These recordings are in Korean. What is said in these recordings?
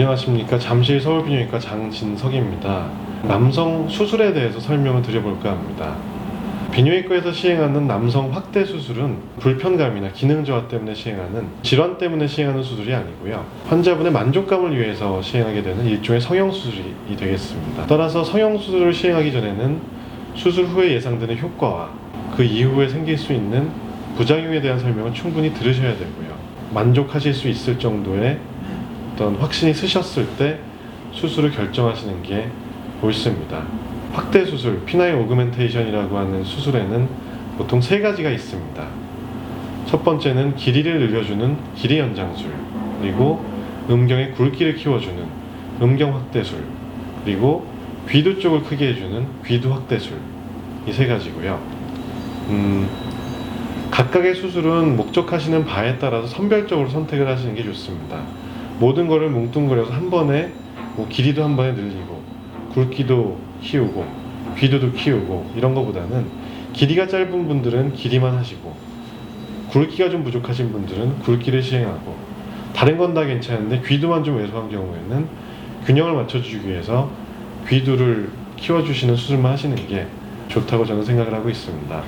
안녕하십니까 잠실 서울비뇨기과 장진석입니다. 남성 수술에 대해서 설명을 드려볼까 합니다. 비뇨기과에서 시행하는 남성 확대 수술은 불편감이나 기능 저하 때문에 시행하는 질환 때문에 시행하는 수술이 아니고요. 환자분의 만족감을 위해서 시행하게 되는 일종의 성형 수술이 되겠습니다. 따라서 성형 수술을 시행하기 전에는 수술 후에 예상되는 효과와 그 이후에 생길 수 있는 부작용에 대한 설명을 충분히 들으셔야 되고요. 만족하실 수 있을 정도의 어떤 확신이 쓰셨을 때 수술을 결정하시는 게 옳습니다. 확대 수술, 피나이 오그멘테이션이라고 하는 수술에는 보통 세 가지가 있습니다. 첫 번째는 길이를 늘려주는 길이 연장술, 그리고 음경의 굵기를 키워주는 음경 확대술, 그리고 귀두 쪽을 크게 해주는 귀두 확대술 이 세 가지고요. 음, 각각의 수술은 목적하시는 바에 따라서 선별적으로 선택을 하시는 게 좋습니다. 모든 거를 뭉뚱그려서 한 번에 뭐 길이도 한 번에 늘리고 굵기도 키우고 귀두도 키우고 이런 거보다는 길이가 짧은 분들은 길이만 하시고 굵기가 좀 부족하신 분들은 굵기를 시행하고 다른 건 다 괜찮은데 귀두만 좀 왜소한 경우에는 균형을 맞춰주기 위해서 귀두를 키워주시는 수술만 하시는 게 좋다고 저는 생각을 하고 있습니다.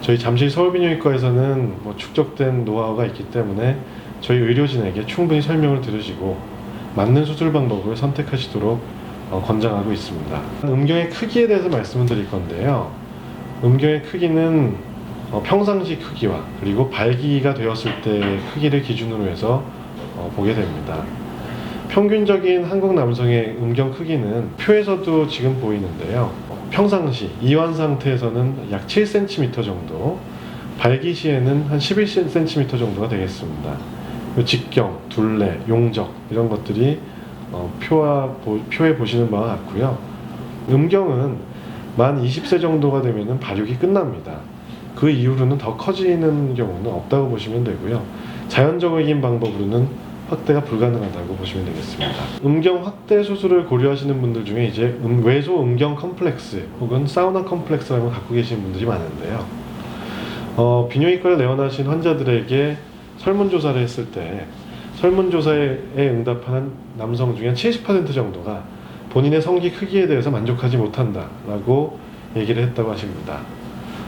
저희 잠실 서울비뇨기과에서는 뭐 축적된 노하우가 있기 때문에 저희 의료진에게 충분히 설명을 들으시고 맞는 수술 방법을 선택하시도록 어, 권장하고 있습니다. 음경의 크기에 대해서 말씀을 드릴 건데요. 음경의 크기는 어, 평상시 크기와 그리고 발기가 되었을 때 크기를 기준으로 해서 어, 보게 됩니다. 평균적인 한국 남성의 음경 크기는 표에서도 지금 보이는데요. 평상시 이완 상태에서는 약 7cm 정도, 발기 시에는 한 11cm 정도가 되겠습니다. 그 직경, 둘레, 용적 이런 것들이 어, 표와 보- 표에 보시는 바와 같고요. 음경은 만 20세 정도가 되면은 발육이 끝납니다. 그 이후로는 더 커지는 경우는 없다고 보시면 되고요. 자연적인 방법으로는 확대가 불가능하다고 보시면 되겠습니다. 음경 확대 수술을 고려하시는 분들 중에 이제 음- 외소 음경 컴플렉스 혹은 사우나 컴플렉스라는 걸 갖고 계신 분들이 많은데요. 어, 비뇨기과를 내원하신 환자들에게 설문조사를 했을 때 설문조사에 응답하는 남성 중에 70% 정도가 본인의 성기 크기에 대해서 만족하지 못한다라고 얘기를 했다고 하십니다.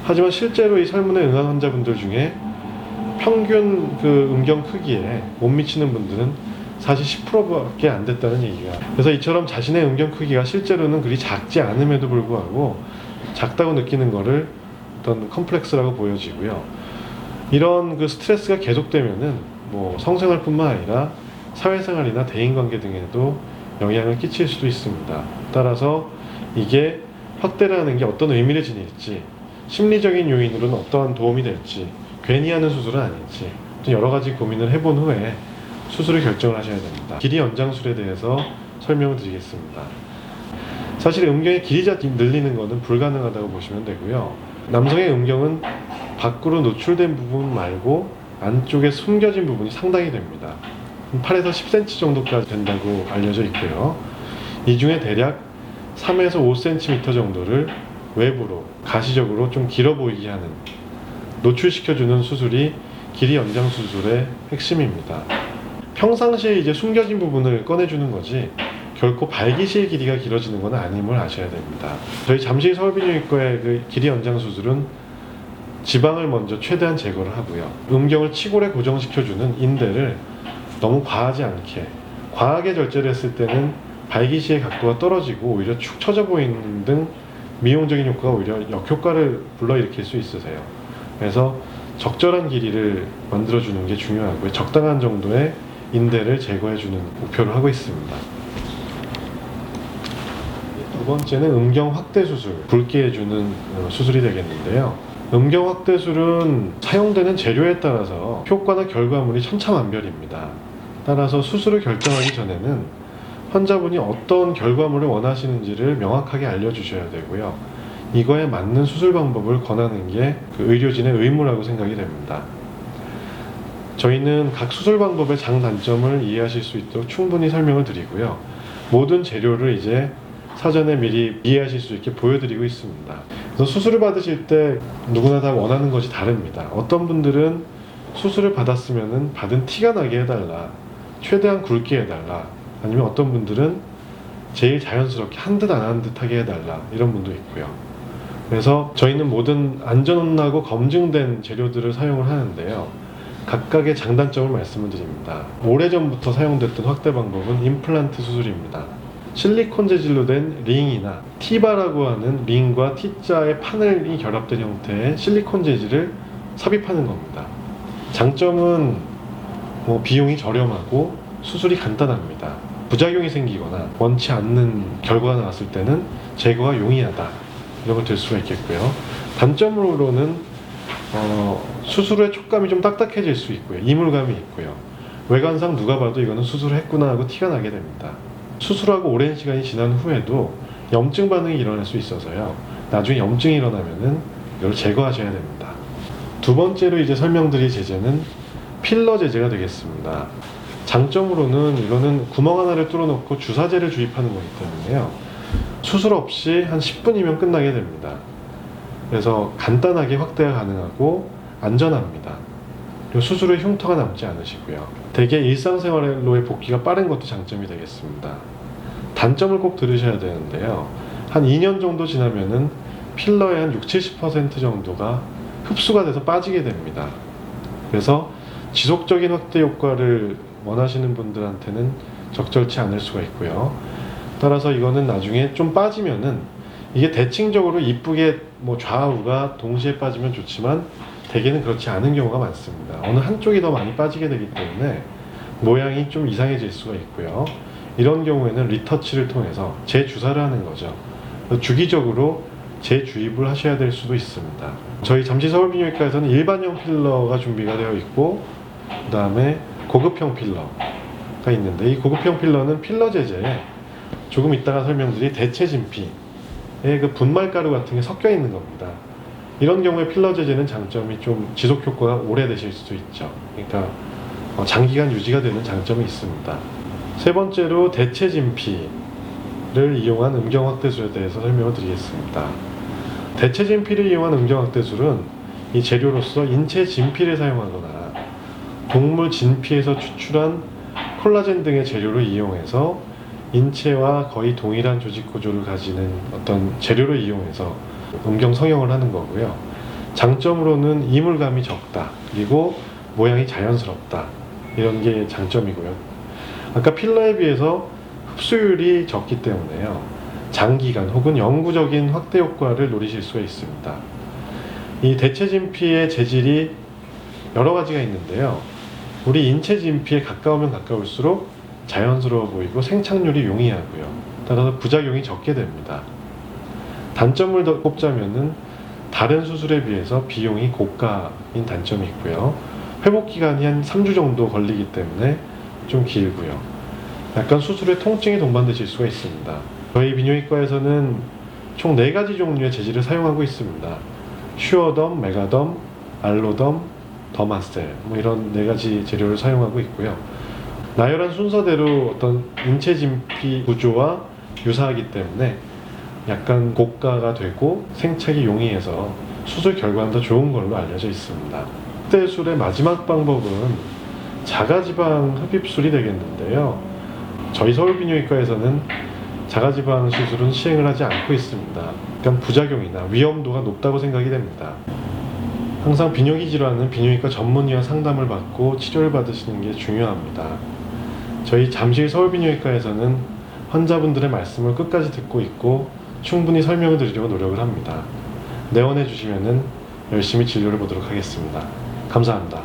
하지만 실제로 이 설문에 응한 환자분들 중에 평균 그 음경 크기에 못 미치는 분들은 사실 10%밖에 안 됐다는 얘기가. 그래서 이처럼 자신의 음경 크기가 실제로는 그리 작지 않음에도 불구하고 작다고 느끼는 거를 어떤 컴플렉스라고 보여지고요. 이런 그 스트레스가 계속되면은 뭐 성생활뿐만 아니라 사회생활이나 대인관계 등에도 영향을 끼칠 수도 있습니다. 따라서 이게 확대라는 게 어떤 의미를 지닐지 심리적인 요인으로는 어떠한 도움이 될지 괜히 하는 수술은 아닌지 좀 여러 가지 고민을 해본 후에 수술을 결정을 하셔야 됩니다. 길이 연장술에 대해서 설명을 드리겠습니다. 사실 음경의 길이가 늘리는 것은 불가능하다고 보시면 되고요. 남성의 음경은 밖으로 노출된 부분 말고 안쪽에 숨겨진 부분이 상당히 됩니다. 8에서 10cm 정도까지 된다고 알려져 있고요. 이 중에 대략 3에서 5cm 정도를 외부로 가시적으로 좀 길어 보이게 하는 노출시켜주는 수술이 길이 연장 수술의 핵심입니다. 평상시에 이제 숨겨진 부분을 꺼내주는 거지 결코 발기시의 길이가 길어지는 건 아님을 아셔야 됩니다. 저희 잠실 서울비뇨기과의 그 길이 연장 수술은 지방을 먼저 최대한 제거를 하고요. 음경을 치골에 고정시켜주는 인대를 너무 과하지 않게 과하게 절제를 했을 때는 발기시의 각도가 떨어지고 오히려 축 처져 보이는 등 미용적인 효과가 오히려 역효과를 불러일으킬 수 있으세요. 그래서 적절한 길이를 만들어주는 게 중요하고요. 적당한 정도의 인대를 제거해주는 목표를 하고 있습니다. 두 번째는 음경 확대 수술, 굵게 해주는 어, 수술이 되겠는데요. 음경 확대술은 사용되는 재료에 따라서 효과나 결과물이 천차만별입니다. 따라서 수술을 결정하기 전에는 환자분이 어떤 결과물을 원하시는지를 명확하게 알려주셔야 되고요. 이거에 맞는 수술 방법을 권하는 게 그 의료진의 의무라고 생각이 됩니다. 저희는 각 수술 방법의 장단점을 이해하실 수 있도록 충분히 설명을 드리고요. 모든 재료를 이제 사전에 미리 이해하실 수 있게 보여드리고 있습니다. 그래서 수술을 받으실 때 누구나 다 원하는 것이 다릅니다. 어떤 분들은 수술을 받았으면 받은 티가 나게 해달라, 최대한 굵게 해달라, 아니면 어떤 분들은 제일 자연스럽게 한 듯 안 한 듯하게 해달라 이런 분도 있고요. 그래서 저희는 모든 안전하고 검증된 재료들을 사용을 하는데요. 각각의 장단점을 말씀을 드립니다. 오래전부터 사용됐던 확대 방법은 임플란트 수술입니다. 실리콘 재질로 된 링이나 티바라고 하는 링과 T자의 파넬이 결합된 형태의 실리콘 재질을 삽입하는 겁니다. 장점은 뭐 비용이 저렴하고 수술이 간단합니다. 부작용이 생기거나 원치 않는 결과가 나왔을 때는 제거가 용이하다 이런 걸될 수가 있겠고요. 단점으로는 어, 수술 후에 촉감이 좀 딱딱해질 수 있고요. 이물감이 있고요. 외관상 누가 봐도 이거는 수술을 했구나 하고 티가 나게 됩니다. 수술하고 오랜 시간이 지난 후에도 염증 반응이 일어날 수 있어서요. 나중에 염증이 일어나면은 이걸 제거하셔야 됩니다. 두 번째로 이제 설명드릴 제제는 필러 제제가 되겠습니다. 장점으로는 이거는 구멍 하나를 뚫어놓고 주사제를 주입하는 거기 때문에요. 수술 없이 한 10분이면 끝나게 됩니다. 그래서 간단하게 확대가 가능하고 안전합니다. 그리고 수술 후 흉터가 남지 않으시고요. 대개 일상생활로의 복귀가 빠른 것도 장점이 되겠습니다. 단점을 꼭 들으셔야 되는데요. 한 2년 정도 지나면은 필러의 한 60, 70% 정도가 흡수가 돼서 빠지게 됩니다. 그래서 지속적인 확대 효과를 원하시는 분들한테는 적절치 않을 수가 있고요. 따라서 이거는 나중에 좀 빠지면은 이게 대칭적으로 이쁘게 뭐 좌우가 동시에 빠지면 좋지만 대개는 그렇지 않은 경우가 많습니다. 어느 한쪽이 더 많이 빠지게 되기 때문에 모양이 좀 이상해질 수가 있고요. 이런 경우에는 리터치를 통해서 재주사를 하는 거죠. 주기적으로 재주입을 하셔야 될 수도 있습니다. 저희 잠시 서울비뇨기과에서는 일반형 필러가 준비가 되어 있고 그 다음에 고급형 필러가 있는데 이 고급형 필러는 필러 제제에 조금 이따가 설명드릴 대체 진피의 그 분말 가루 같은 게 섞여 있는 겁니다. 이런 경우에 필러 제제는 장점이 좀 지속 효과가 오래되실 수도 있죠. 그러니까 어, 장기간 유지가 되는 장점이 있습니다. 세 번째로 대체 진피를 이용한 음경 확대술에 대해서 설명을 드리겠습니다. 대체 진피를 이용한 음경 확대술은 이 재료로서 인체 진피를 사용하거나 동물 진피에서 추출한 콜라겐 등의 재료를 이용해서 인체와 거의 동일한 조직 구조를 가지는 어떤 재료를 이용해서 음경 성형을 하는 거고요. 장점으로는 이물감이 적다. 그리고 모양이 자연스럽다. 이런 게 장점이고요. 아까 필러에 비해서 흡수율이 적기 때문에요. 장기간 혹은 영구적인 확대 효과를 노리실 수가 있습니다. 이 대체 진피의 재질이 여러 가지가 있는데요. 우리 인체 진피에 가까우면 가까울수록 자연스러워 보이고 생착률이 용이하고요. 따라서 부작용이 적게 됩니다. 단점을 더 꼽자면은 다른 수술에 비해서 비용이 고가인 단점이 있고요. 회복 기간이 한 3주 정도 걸리기 때문에 좀 길고요. 약간 수술에 통증이 동반되실 수가 있습니다. 저희 비뇨기과에서는 총 4가지 종류의 재질을 사용하고 있습니다. 슈어덤, 메가덤, 알로덤, 더마셀 뭐 이런 네 가지 재료를 사용하고 있고요. 나열한 순서대로 어떤 인체 진피 구조와 유사하기 때문에 약간 고가가 되고 생착이 용이해서 수술 결과는 더 좋은 걸로 알려져 있습니다. 확대술의 마지막 방법은 자가지방 흡입술이 되겠는데요. 저희 서울비뇨기과에서는 자가지방 수술은 시행을 하지 않고 있습니다. 약간 부작용이나 위험도가 높다고 생각이 됩니다. 항상 비뇨기 질환은 비뇨기과 전문의와 상담을 받고 치료를 받으시는 게 중요합니다. 저희 잠실 서울비뇨기과에서는 환자분들의 말씀을 끝까지 듣고 있고 충분히 설명을 드리려고 노력을 합니다. 내원해 주시면 열심히 진료를 보도록 하겠습니다. 감사합니다.